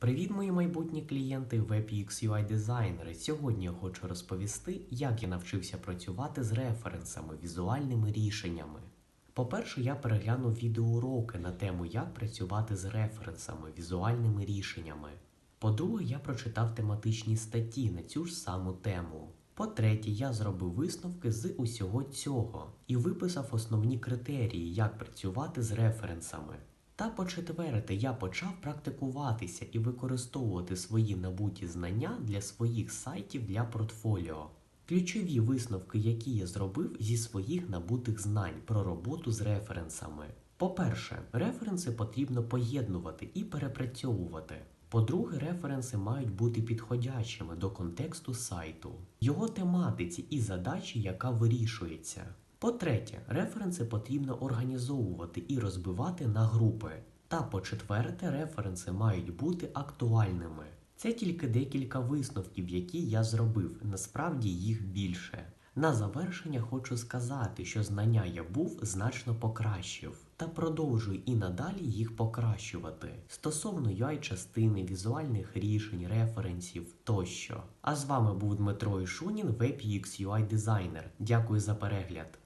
Привіт, мої майбутні клієнти WebUX UI дизайнери. Сьогодні я хочу розповісти, як я навчився працювати з референсами, візуальними рішеннями. По-перше, я переглянув відеоуроки на тему, як працювати з референсами, візуальними рішеннями. По-друге, я прочитав тематичні статті на цю ж саму тему. По-третє, я зробив висновки з усього цього і виписав основні критерії, як працювати з референсами. Та по-четверте, я почав практикуватися і використовувати свої набуті знання для своїх сайтів для портфоліо. Ключові висновки, які я зробив зі своїх набутих знань про роботу з референсами. По-перше, референси потрібно поєднувати і перепрацьовувати. По-друге, референси мають бути підходячими до контексту сайту, його тематиці і задачі, яка вирішується. По-третє, референси потрібно організовувати і розбивати на групи. Та по-четверте, референси мають бути актуальними. Це тільки декілька висновків, які я зробив, насправді їх більше. На завершення хочу сказати, що знання я був значно покращив та продовжую і надалі їх покращувати стосовно UI-частини, візуальних рішень, референсів тощо. А з вами був Дмитро Ішунін, WebUX UI дизайнер. Дякую за перегляд.